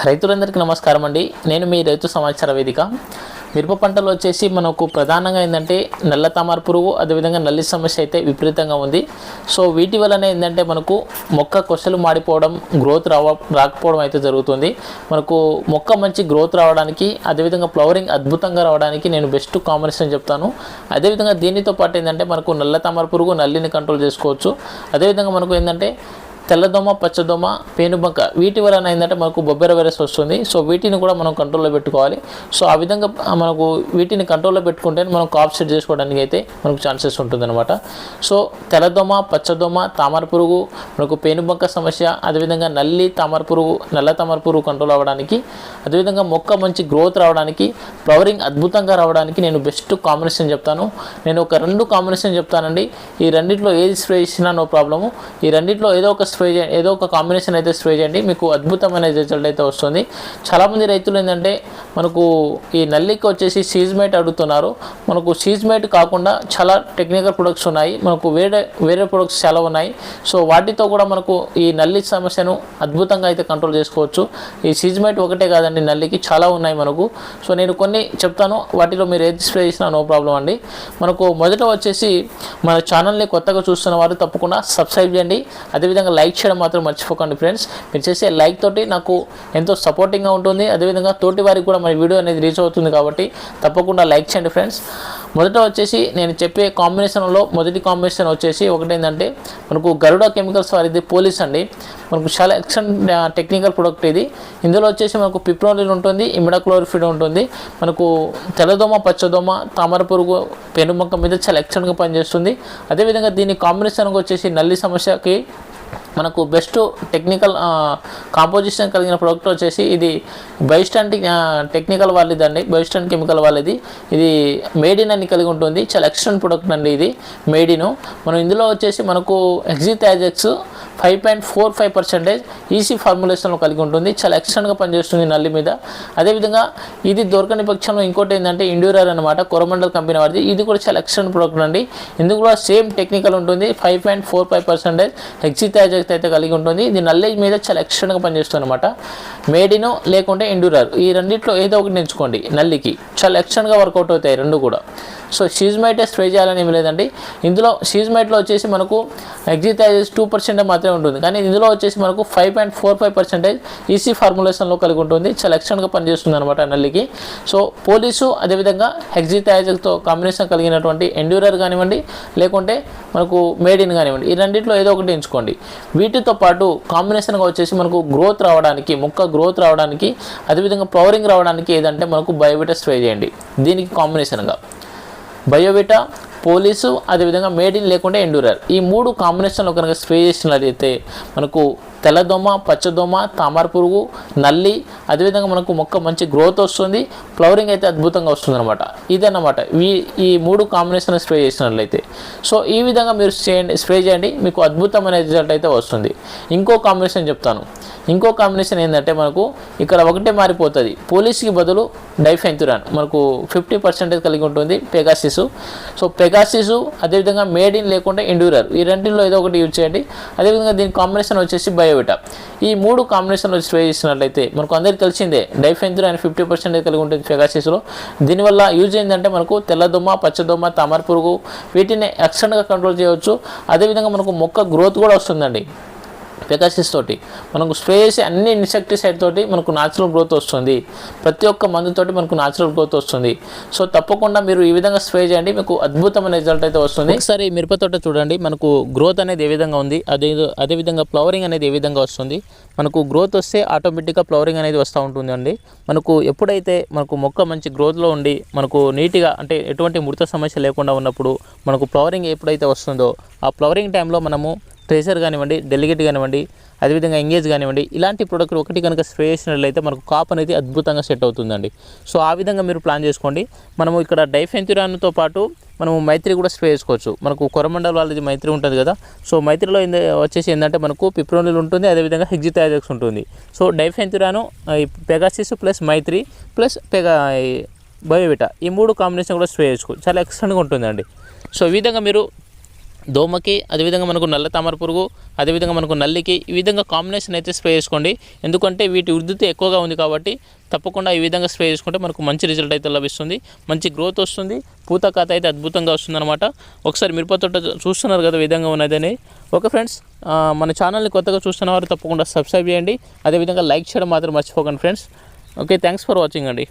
రైతులందరికీ నమస్కారం అండి. నేను మీ రైతు సమాచార వేదిక. మిరప పంటలు వచ్చేసి మనకు ప్రధానంగా ఏంటంటే నల్ల తామర పురుగు అదేవిధంగా నల్లి సమస్య అయితే విపరీతంగా ఉంది. సో వీటి వలన ఏంటంటే మనకు మొక్క కొసలు మాడిపోవడం గ్రోత్ రావ రాకపోవడం అయితే జరుగుతుంది. మనకు మొక్క మంచి గ్రోత్ రావడానికి అదేవిధంగా ఫ్లవరింగ్ అద్భుతంగా రావడానికి నేను బెస్ట్ కాంబినేషన్ చెప్తాను. అదేవిధంగా దీనితో పాటు ఏంటంటే మనకు నల్ల తామర పురుగు నల్లిని కంట్రోల్ చేసుకోవచ్చు. అదేవిధంగా మనకు ఏంటంటే తెల్లదోమ పచ్చదోమ పేనుబంక వీటి వలన ఏంటంటే మనకు బొబ్బెర వైరస్ వస్తుంది. సో వీటిని కూడా మనం కంట్రోల్లో పెట్టుకోవాలి. సో ఆ విధంగా మనకు వీటిని కంట్రోల్లో పెట్టుకుంటే మనం కాప్ సెట్ చేసుకోవడానికి అయితే మనకు ఛాన్సెస్ ఉంటుందన్నమాట. సో తెల్లదోమ పచ్చదోమ తామర పురుగు మనకు పేనుబంక సమస్య అదేవిధంగా నల్లి తామర పురుగు నల్ల తామర పురుగు కంట్రోల్ అవ్వడానికి అదేవిధంగా మొక్క మంచి గ్రోత్ రావడానికి ఫ్లవరింగ్ అద్భుతంగా రావడానికి నేను బెస్ట్ కాంబినేషన్ చెప్తాను. నేను ఒక రెండు కాంబినేషన్ చెప్తానండి. ఈ రెండిట్లో ఏది స్ప్రే చేసినా నో ప్రాబ్లము ఈ రెండిట్లో ఏదో ఒక స్ప్రే చేయండి ఏదో ఒక కాంబినేషన్ అయితే స్ప్రే చేయండి. మీకు అద్భుతమైన రిజల్ట్ అయితే వస్తుంది. చాలామంది రైతులు ఏంటంటే మనకు ఈ నల్లికి వచ్చేసి సీజ్మేట్ అడుగుతున్నారు. మనకు సీజ్మేట్ కాకుండా చాలా టెక్నికల్ ప్రొడక్ట్స్ ఉన్నాయి. మనకు వేరే వేరే ప్రొడక్ట్స్ చాలా ఉన్నాయి. సో వాటితో కూడా మనకు ఈ నల్లి సమస్యను అద్భుతంగా అయితే కంట్రోల్ చేసుకోవచ్చు. ఈ సీజ్మేట్ ఒకటే కాదండి నల్లికి చాలా ఉన్నాయి మనకు. సో నేను కొన్ని చెప్తాను. వాటిలో మీరు ఏది స్ప్రే చేసినా నో ప్రాబ్లం అండి. మనకు మొదట వచ్చేసి మన ఛానల్ని కొత్తగా చూస్తున్న వారు తప్పకుండా సబ్స్క్రైబ్ చేయండి. అదేవిధంగా లైక్ చేయడం మాత్రం మర్చిపోకండి ఫ్రెండ్స్. మీరు చేసే లైక్ తోటి నాకు ఎంతో సపోర్టింగ్గా ఉంటుంది. అదేవిధంగా తోటి వారికి కూడా మన వీడియో అనేది రీచ్ అవుతుంది కాబట్టి తప్పకుండా లైక్ చేయండి ఫ్రెండ్స్. మొదట వచ్చేసి నేను చెప్పే కాంబినేషన్లో మొదటి కాంబినేషన్ వచ్చేసి ఒకటి ఏంటంటే మనకు గరుడ కెమికల్స్ వారిది పోలీస్ అండి. మనకు చాలా ఎక్సలెంట్ టెక్నికల్ ప్రొడక్ట్ ఇది. ఇందులో వచ్చేసి మనకు పిప్రోలిన్ ఉంటుంది ఇమిడాక్లోరిఫిడ్ ఉంటుంది. మనకు తెల్లదోమ పచ్చదోమ తామర పురుగు పెనుమొక్క మీద చాలా ఎక్సలెంట్గా పనిచేస్తుంది. అదేవిధంగా దీని కాంబినేషన్కి వచ్చేసి నల్లి సమస్యకి మనకు బెస్ట్ టెక్నికల్ కాంపోజిషన్ కలిగిన ప్రోడక్ట్ వచ్చేసి ఇది బైస్టాండ్ టెక్నికల్ వాళ్ళదండి. బైస్టాండ్ కెమికల్ వాళ్ళది. ఇది మేడిన్ అని కలిగి ఉంటుంది. చాలా ఎక్స్టెంట్ ప్రొడక్ట్ అండి ఇది. మేడిను మనం ఇందులో వచ్చేసి మనకు ఎగ్జిటాజెక్స్ five point four five percentage EC ఫార్ములేషన్లో కలిగి ఉంటుంది. చాలా ఎక్స్టెంట్గా పనిచేస్తుంది నల్లి మీద. అదేవిధంగా ఇది దొరకని పక్షంలో ఇంకోటి ఏంటంటే ఇండ్యూరర్ అనమాట కొరమండల్ కంపెనీ వాడిది. ఇది కూడా చాలా ఎక్స్టెంట్ ప్రోడక్ట్ అండి. ఇందుకు కూడా సేమ్ టెక్నికల్ ఉంటుంది. Five point four five percentage ఎగ్జిటాజెక్స్ అయితే కలిగి ఉంటుంది. ఇది నల్లి మీద చాలా ఎక్స్టెంట్గా పనిచేస్తుంది అనమాట మేడినో లేకుంటే ఎండ్యూరర్ ఈ రెండిట్లో ఏదో ఒకటి ఎంచుకోండి నల్లికి. చాలా ఎక్స్టెంట్గా వర్కౌట్ అవుతాయి రెండు కూడా. సో షీజ్మైటే స్ప్రే చేయాలని ఏమి లేదండి. ఇందులో షీజ్మైట్లో వచ్చేసి మనకు ఎగ్జిటైజెస్ టూ పర్సెంట్ మాత్రమే ఉంటుంది. కానీ ఇందులో వచ్చేసి మనకు five point four five percentage EC ఫార్ములేషన్లో కలిగి ఉంటుంది. చాలా ఎక్స్టెంట్గా పనిచేస్తుంది అనమాట నల్లికి. సో పోలీసు అదేవిధంగా హెగ్జిటైజర్తో కాంబినేషన్ కలిగినటువంటి ఎండ్యూరర్ కానివ్వండి లేకుంటే మనకు మేడిన్ కానివ్వండి ఈ రెండిట్లో ఏదో ఒకటి ఎంచుకోండి. వీటితో పాటు కాంబినేషన్గా వచ్చేసి మనకు గ్రోత్ రావడానికి మొక్క గ్రోత్ రావడానికి అదేవిధంగా ఫ్లవరింగ్ రావడానికి ఏదంటే మనకు బయోవిటా స్ప్రే చేయండి. దీనికి కాంబినేషన్గా బయోవిటా పోలీసు అదేవిధంగా మేడిన్ లేకుండా ఎండూరర్. ఈ మూడు కాంబినేషన్లో కనుక స్ప్రే చేసినట్లయితే మనకు తెల్లదోమ పచ్చదోమ తామర పురుగు నల్లి అదేవిధంగా మనకు మొక్క మంచి గ్రోత్ వస్తుంది ఫ్లవరింగ్ అయితే అద్భుతంగా వస్తుంది అనమాట ఇదన్నమాట. ఈ ఈ మూడు కాంబినేషన్ స్ప్రే చేసినట్లయితే. సో ఈ విధంగా మీరు చేయండి స్ప్రే చేయండి మీకు అద్భుతమైన రిజల్ట్ అయితే వస్తుంది. ఇంకో కాంబినేషన్ చెప్తాను. ఇంకో కాంబినేషన్ ఏంటంటే మనకు ఇక్కడ ఒకటే మారిపోతుంది. పోలీస్కి బదులు డైఫెంతురాన్. మనకు ఫిఫ్టీ పర్సెంటేజ్ కలిగి ఉంటుంది పెగాసిస్ సో పెగాసిస్ అదేవిధంగా మేడ్ ఇన్ లేకుండా ఎండ్యూరర్ ఈ రెండింటిలో ఏదో ఒకటి యూజ్ చేయండి. అదేవిధంగా దీని కాంబినేషన్ వచ్చేసి బయోవిటా ఈ మూడు కాంబినేషన్లో స్ప్రే చేసినట్లయితే మనకు అందరికీ తెలిసిందే డైఫెంతురాన్ ఫిఫ్టీ పర్సెంటేజ్ కలిగి ఉంటుంది పెగాసిస్లో దీనివల్ల యూజ్ ఏంటంటే మనకు తెల్లదొమ్మ పచ్చదొమ్మ తామర పురుగు వీటిని ఎక్స్టెంట్గా కంట్రోల్ చేయవచ్చు. అదేవిధంగా మనకు మొక్క గ్రోత్ కూడా వస్తుందండి. పెగాసిస్ తోటి. మనకు స్ప్రే చేసి అన్ని ఇన్సెక్టిసైడ్ తోటి మనకు న్యాచురల్ గ్రోత్ వస్తుంది. ప్రతి ఒక్క మందుతోటి మనకు న్యాచురల్ గ్రోత్ వస్తుంది. సో తప్పకుండా మీరు ఈ విధంగా స్ప్రే చేయండి. మీకు అద్భుతమైన రిజల్ట్ అయితే వస్తుంది. ఒకసారి మిరప తోట చూడండి. మనకు గ్రోత్ అనేది ఏ విధంగా ఉంది? అదే అదేవిధంగా ఫ్లవరింగ్ అనేది ఏ విధంగా వస్తుంది? మనకు గ్రోత్ వస్తే ఆటోమేటిక్గా ఫ్లవరింగ్ అనేది వస్తూ ఉంటుందండి. మనకు ఎప్పుడైతే మనకు మొక్క మంచి గ్రోత్లో ఉండి మనకు నీట్గా అంటే ఎటువంటి ముడత సమస్య లేకుండా ఉన్నప్పుడు మనకు ఫ్లవరింగ్ ఎప్పుడైతే వస్తుందో ఆ ఫ్లవరింగ్ టైంలో మనము ట్రేసర్ కానివ్వండి డెలిగేట్ కానివ్వండి అదేవిధంగా ఎంగేజ్ కానివ్వండి ఇలాంటి ప్రోడక్ట్ ఒకటి కనుక స్ప్రే చేసినట్లయితే మనకు కాప్ అనేది అద్భుతంగా సెట్ అవుతుందండి. సో ఆ విధంగా మీరు ప్లాన్ చేసుకోండి. మనము ఇక్కడ డైఫెంతురాన్తో పాటు మనము మైత్రి కూడా స్ప్రే చేసుకోవచ్చు. మనకు కొరమండల్ వాళ్ళది మైత్రి ఉంటుంది కదా. సో మైత్రిలో వచ్చేసి ఏంటంటే మనకు పిప్రోనిల్ ఉంటుంది అదేవిధంగా హెగ్జిథాజెక్స్ ఉంటుంది. సో డైఫెంతురాను Pegasus plus Maitri plus Pega Biovita ఈ మూడు కాంబినేషన్ కూడా స్ప్రే చేసుకోవచ్చు చాలా ఎక్సలెంట్గా ఉంటుందండి. సో ఈ విధంగా మీరు దోమకి అదేవిధంగా మనకు నల్ల తామర పురుగు అదేవిధంగా మనకు నల్లికి ఈ విధంగా కాంబినేషన్ అయితే స్ప్రే చేసుకోండి. ఎందుకంటే వీటి ఉధృతి ఎక్కువగా ఉంది కాబట్టి తప్పకుండా ఈ విధంగా స్ప్రే చేసుకుంటే మనకు మంచి రిజల్ట్ అయితే లభిస్తుంది. మంచి గ్రోత్ వస్తుంది. పూత కాత అయితే అద్భుతంగా వస్తుందన్నమాట. ఒకసారి మిరప తోట చూస్తున్నారు కదా ఈ విధంగా ఉన్నదని. ఓకే ఫ్రెండ్స్ మన ఛానల్ని కొత్తగా చూస్తున్న వారు తప్పకుండా సబ్స్క్రైబ్ చేయండి. అదేవిధంగా లైక్ చేయడం మాత్రం మర్చిపోకండి friends okay thanks for watching అండి.